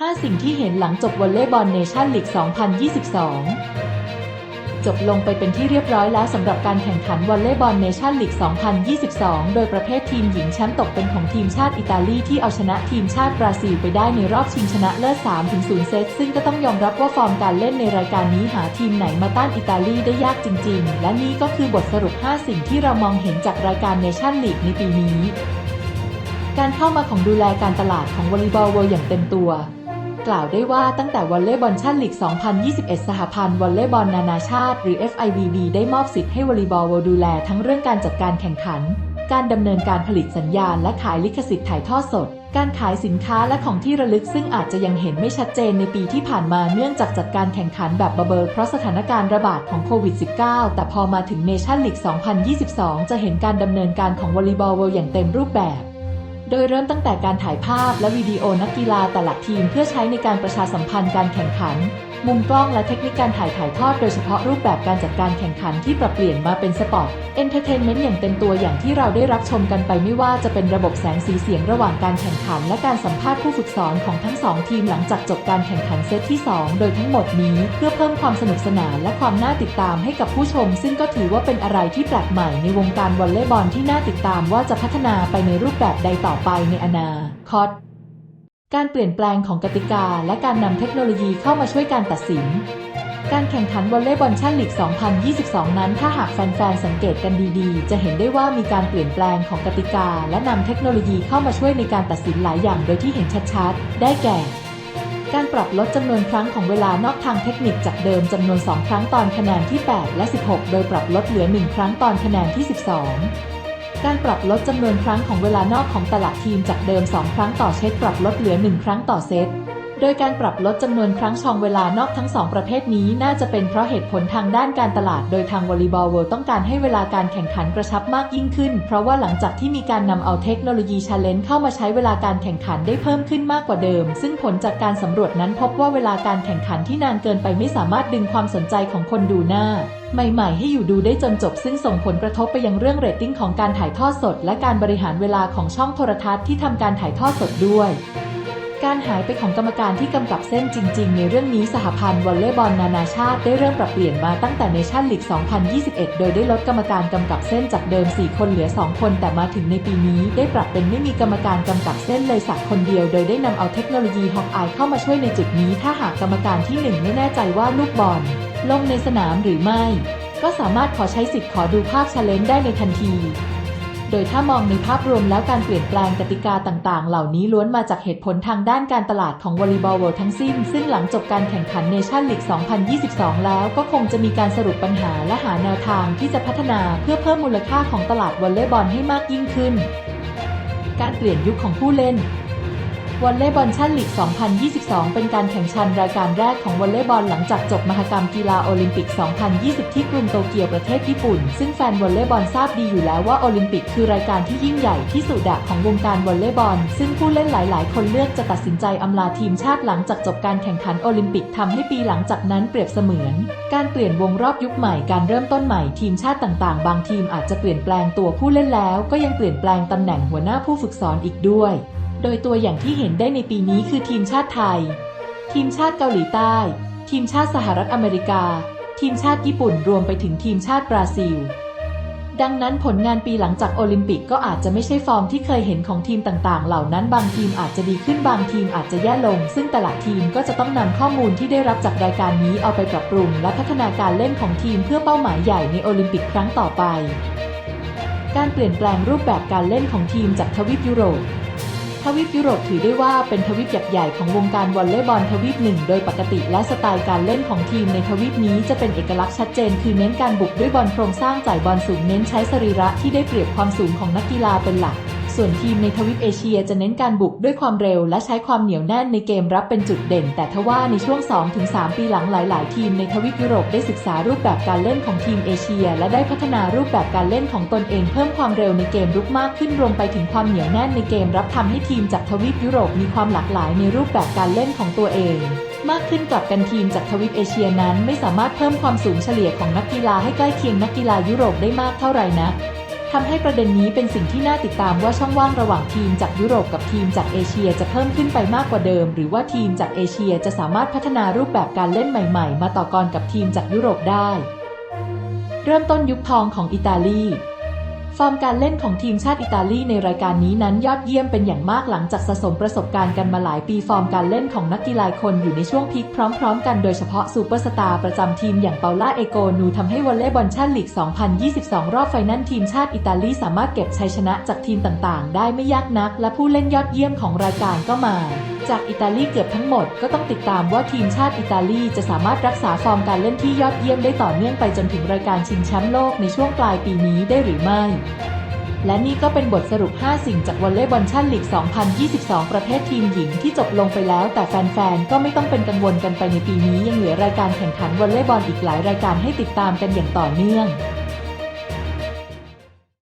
5 สิ่งที่เห็นหลังจบวอลเลย์บอลเนชั่นลีก 2022 จบลงไปเป็นที่เรียบร้อยแล้วสำหรับการแข่งขันวอลเลย์บอลเนชั่นลีก 2022 โดยประเภททีมหญิงแชมป์ตกเป็นของทีมชาติอิตาลีที่เอาชนะทีมชาติบราซิลไปได้ในรอบชิงชนะเลิศ 3-0 เซต ซึ่งก็ต้องยอมรับว่าฟอร์มการเล่นในรายการนี้หาทีมไหนมาต้านอิตาลีได้ยากจริง ๆ และนี่ก็คือบทสรุป 5 สิ่งที่เรามองเห็นจากรายการเนชั่นลีกในปีนี้ การเข้ามาของดูแลการตลาดของวอลเลย์บอลเวิลด์อย่างเต็มตัว กล่าวได้ว่าตั้งแต่วอลเลย์บอลชั่นลีก 2021 สหพันธ์วอลเลย์บอลนานาชาติ หรือ FIVB ได้มอบสิทธิ์ให้วอลเลย์บอลเวลดูแลทั้งเรื่องการจัดการแข่งขัน การดำเนินการผลิตสัญญาณและขายลิขสิทธิ์ถ่ายทอดสด การขายสินค้าและของที่ระลึกซึ่งอาจจะยังเห็นไม่ชัดเจนในปีที่ผ่านมาเนื่องจากจัดการแข่งขันแบบบบเบิลเพราะสถานการณ์ระบาดของโควิด -19 แต่พอมาถึงเนชั่นลีก 2022 จะเห็นการดำเนินการของวอลเลย์บอลเวิลด์อย่างเต็มรูปแบบ โดยเริ่มตั้งแต่การถ่ายภาพและวิดีโอนักกีฬาแต่ละทีมเพื่อใช้ในการประชาสัมพันธ์การแข่งขัน มุมกล้องและเทคนิคการถ่ายถ่ายทอดโดยเฉพาะรูปแบบการจัดการแข่งขันที่ปรับเปลี่ยนมาเป็นสปอร์ตเอนเตอร์เทนเมนต์อย่างเต็มตัวอย่างที่เราได้รับชมกันไปไม่ว่าจะเป็นระบบแสงสีเสียงระหว่างการแข่งขัน และการสัมภาษณ์ผู้ฝึกสอนของทั้งสองทีมหลังจากจบการแข่งขันเซตที่ 2 โดยทั้งหมดนี้เพื่อเพิ่มความสนุกสนานและความน่าติดตามให้กับผู้ชม ซึ่งก็ถือว่าเป็นอะไรที่แปลกใหม่ในวงการวอลเลย์บอลที่น่าติดตามว่าจะพัฒนาไปในรูปแบบใดต่อไปในอนาคต การเปลี่ยนแปลงของกติกา และการนำเทคโนโลยีเข้ามาช่วยการตัดสิน การแข่งขันวอลเลย์บอลชั่นลีก 2022 นั้น ถ้าหากแฟนๆ สังเกตกันดีๆ จะเห็นได้ว่ามีการเปลี่ยนแปลงของกติกา และนำเทคโนโลยีเข้ามาช่วยในการตัดสินหลายอย่างโดยที่เห็นชัดๆ ได้แก่ การปรับลดจำนวนครั้งของเวลานอกทางเทคนิคจากเดิมจำนวน 2 ครั้งตอนคะแนนที่ 8 และ 16 โดยปรับลดเหลือ 1 ครั้งตอนคะแนนที่ 12 การปรับลดจำนวนครั้งของเวลานอกของแต่ละทีมจากเดิม 2 ครั้งต่อเซตปรับลดเหลือ 1 ครั้งต่อเซต โดยการปรับลดจำนวนครั้งชองเวลานอกทั้ง 2 ประเภทนี้น่าจะเป็นเพราะเหตุผลทางด้านการตลาด โดยทางวอลลย์บอลเวิลด์ต้องการให้เวลาการแข่งขันกระชับมากยิ่งขึ้น เพราะว่าหลังจากที่มีการนำเอาเทคโนโลยีชาเลนจ์เข้ามาใช้เวลาการแข่งขันได้เพิ่มขึ้นมากกว่าเดิม ซึ่งผลจากการสำรวจนั้นพบว่าเวลาการแข่งขันที่นานเกินไปไม่สามารถดึงความสนใจของคนดูหน้า ใหม่ๆ ให้อยู่ดูได้จนจบซึ่งส่งผลกระทบไปยังเรื่องเรตติ้งของการถ่ายทอดสด และการบริหารเวลาของช่องโทรทัศน์ที่ทำการถ่ายทอดสดด้วย การหายไปของกรรมการที่กำกับเส้นจริง ๆ ในเรื่องนี้สหพันธ์วอลเลย์บอลนานาชาติได้เริ่มปรับเปลี่ยนมาตั้งแต่เนชั่นลีก 2021 โดยได้ลดกรรมการกำกับเส้นจากเดิม 4 คนเหลือ 2 คน แต่มาถึงในปีนี้ได้ปรับเป็นไม่มีกรรมการกำกับเส้นเลยสักคนเดียว โดยได้นำเอาเทคโนโลยีฮอกอายเข้ามาช่วยในจุดนี้ ถ้าหากกรรมการที่ 1 ไม่แน่ใจว่าลูกบอล ลงในสนามหรือไม่ ก็สามารถขอใช้สิทธิ์ขอดูภาพชาเลนจ์ได้ในทันที โดยถ้ามองในภาพรวมแล้วการเปลี่ยนแปลงกติกาต่างๆ เหล่านี้ล้วนมาจากเหตุผลทางด้านการตลาดของวอลเลย์บอลเวิลด์ทั้งสิ้น ซึ่งหลังจบการแข่งขันเนชั่นลีก 2022 แล้วก็คงจะมีการสรุปปัญหาและหาแนวทางที่จะพัฒนาเพื่อเพิ่มมูลค่าของตลาดวอลเลย์บอลให้มากยิ่งขึ้น การเปลี่ยนยุคของผู้เล่น วอลเลย์บอลชั่นลีก 2022 เป็นการแข่งขันรายการแรกของวอลเลย์บอลหลังจากจบมหกรรมกีฬาโอลิมปิก 2020 ที่กรุงโตเกียวประเทศญี่ปุ่น ซึ่งแฟนวอลเลย์บอลทราบดีอยู่แล้วว่าโอลิมปิกคือรายการที่ยิ่งใหญ่ที่สุดะของวงการวอลเลย์บอล ซึ่งผู้เล่นหลาย ๆ คนเลือกจะตัดสินใจอำลาทีมชาติหลังจากจบการแข่งขันโอลิมปิกทำให้ปีหลังจากนั้นเปรียบเสมือน การเปลี่ยนวงรอบยุคใหม่การเริ่มต้นใหม่ทีมชาติต่าง ๆ บางทีมอาจจะเปลี่ยนแปลงตัวผู้เล่นแล้ว ก็ยังเปลี่ยนแปลงตำแหน่งหัวหน้าผู้ฝึกสอนอีกด้วย โดยตัวอย่างที่เห็นได้ในปีนี้คือทีมชาติไทย ทีมชาติเกาหลีใต้ ทีมชาติสหรัฐอเมริกา ทีมชาติญี่ปุ่นรวมไปถึงทีมชาติบราซิล ดังนั้นผลงานปีหลังจากโอลิมปิกก็อาจจะไม่ใช่ฟอร์มที่เคยเห็นของทีมต่างๆ เหล่านั้นบางทีมอาจจะดีขึ้นบางทีมอาจจะแย่ลง ซึ่งแต่ละทีมก็จะต้องนำข้อมูลที่ได้รับจากรายการนี้เอาไปปรับปรุง และพัฒนาการเล่นของทีมเพื่อเป้าหมายใหญ่ในโอลิมปิกครั้งต่อไป การเปลี่ยนแปลงรูปแบบการเล่นของทีมจากทวีปยุโรป ทวีปยุโรปถือได้ว่าเป็นทวีปใหญ่ๆของวงการวอลเลย์บอลทวีปหนึ่งโดยปกติและสไตล์การเล่นของทีมในทวีปนี้จะเป็นเอกลักษณ์ชัดเจน คือเน้นการบุกด้วยบอลโครงสร้างจ่ายบอลสูงเน้นใช้สรีระที่ได้เปรียบความสูงของนักกีฬาเป็นหลัก ส่วนทีมในทวีปเอเชียจะเน้นการบุกด้วยความเร็วและใช้ความเหนียวแน่นในเกมรับเป็นจุดเด่น แต่ทว่าในช่วง 2-3 ปีหลังหลาย ๆ ทีมในทวีปยุโรปได้ศึกษารูปแบบการเล่นของทีมเอเชีย และได้พัฒนารูปแบบการเล่นของตนเองเพิ่มความเร็วในเกมรุกมากขึ้นรวมไปถึงความเหนียวแน่นในเกมรับทำให้ทีมจากทวีปยุโรปมีความหลากหลายในรูปแบบการเล่นของตัวเองมากขึ้นกลับกันทีมจากทวีปเอเชียนั้นไม่สามารถเพิ่มความสูงเฉลี่ยของนักกีฬาให้ใกล้เคียงนักกีฬายุโรปได้มากเท่าไหร่นัก ทำให้ประเด็นนี้เป็นสิ่งที่น่าติดตามว่าช่องว่างระหว่างทีมจากยุโรปกับทีมจากเอเชียจะเพิ่มขึ้นไปมากกว่าเดิม หรือว่าทีมจากเอเชียจะสามารถพัฒนารูปแบบการเล่นใหม่ ๆ มาต่อกรกับทีมจากยุโรปได้ เริ่มต้นยุคทองของอิตาลี ฟอร์มการเล่นของทีมชาติอิตาลีในรายการนี้นั้นยอดเยี่ยมเป็นอย่างมากหลังจากสะสมประสบการณ์กันมาหลายปีฟอร์มการเล่นของนักกีฬาคนอยู่ในช่วงพีคพร้อม ๆ กันโดยเฉพาะซูเปอร์สตาร์ประจำทีมอย่างเปาล่าเอโกนูทำให้วอลเลย์บอลชาติลีก 2022 รอบไฟนอลทีมชาติอิตาลีสามารถเก็บชัยชนะจากทีมต่างๆ ได้ไม่ยากนัก และผู้เล่นยอดเยี่ยมของรายการก็มา จากอิตาลีเกือบทั้งหมดก็ต้องติดตามว่าทีมชาติอิตาลีจะสามารถรักษาฟอร์มการเล่นที่ยอดเยี่ยมได้ต่อเนื่องไปจนถึงรายการชิงแชมป์โลกในช่วงปลายปีนี้ได้หรือไม่และนี่ก็เป็นบทสรุป 5 สิ่งจากวอลเลย์บอลชั่นลีก 2022 ประเภททีมหญิงที่จบลงไปแล้ว แต่แฟนๆ ก็ไม่ต้องเป็นกังวลกันไปในปีนี้ยังเหลือรายการแข่งขันวอลเลย์บอลอีกหลายรายการให้ติดตามกันอย่างต่อเนื่อง